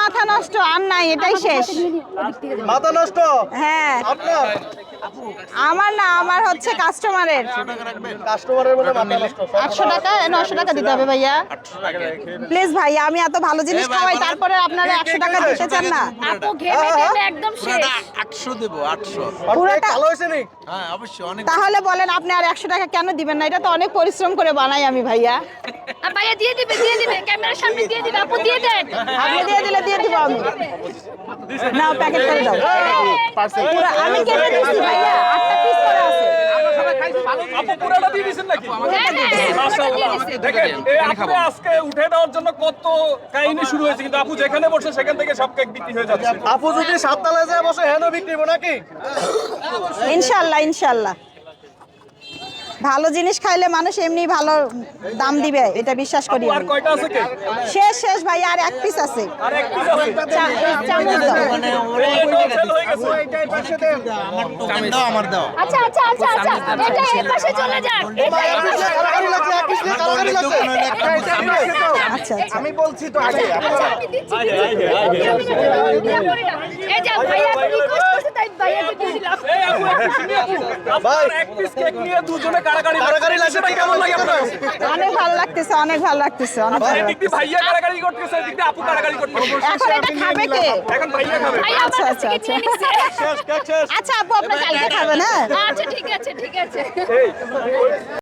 মাথা নষ্ট আর নাই এটাই শেষ। মাথা নষ্ট? হ্যাঁ। আপনার? আমার না আমার হচ্ছে কাস্টমারের কাস্টমারের বলে মাথা নষ্ট। আটশো টাকা নশো টাকা দিতে হবে ভাইয়া। প্লিজ ভাইয়া আমি এত ভালো জিনিস খাওয়াই তারপরে আপনারা একশো টাকা দিতে চান না। আপু ঘেমে ঘেমে একদম শেষ। আটশো দেবো আটশো। পুরোটা- ভালো হয়েছে নি? হ্যাঁ অবশ্যই অনেক তাহলে বলেন আপনি আর একশো টাকা কেন দিবেন না? এটা তো অনেক পরিশ্রম করে বানাই আমি ভাইয়া। আর ভাইয়া দিয়ে দিবে দিয়ে দিবে। ক্যামেরার সামনে দিয়ে দিবে। আপু দিয়ে দেন। আপনি দিয়ে দিলে দিয়ে দিব আমি। নাও প্যাকেট করে দাও। পুরো আমি কেটে দিচ্ছি ভাইয়া আটটা পিস করে আছে আপু পুরাটা দিয়ে নাকি? হ্যাঁ হ্যাঁ দেখেন আপনি আজকে উঠে দেওয়ার জন্য কত কাহিনী শুরু হয়েছে কিন্তু আপু যেখানে বসে সেখান থেকে সব কেক বিক্রি হয়ে যাচ্ছে। আপু যদি সাততলায় যায় বসে হেন বিক্রি হব নাকি? ইনশাল্লাহ ইনশাল্লাহ ভালো জিনিস খাইলে মানুষ এমনি ভালো দাম দিবে এটা বিশ্বাস করি আর আমি। কয়টা আছে কেক? শেষ শেষ ভাই আর এক পিস আছে। আচ্ছা আচ্ছা আচ্ছা আচ্ছা। এটা এই পাশে চলে যাক। আচ্ছা আমি বলছি তো আগে। এই যে ভাইয়া রিকোয়েস্ট করছে তাই ভাইয়াকে দিয়ে দিলাম। এই এক পিস কেক নিয়ে দুজনে কারাগারি লাগছে ভাই কেমন লাগে আপনার? অনেক ভালো লাগতেছে অনেক ভালো লাগতেছে অনেক ভালো লাগতেছে ভাইয়া কারাগারি করতেছে এদিকে আপু কারাগারি করতেছে। এখন এটা খাবে কে? এখন ভাইয়া খাবে। আচ্ছা আচ্ছা, আচ্ছা, আচ্ছা আপু আপনি কালকে খাবেন হ্যাঁ? আচ্ছা ঠিক আছে ঠিক আছে। এই।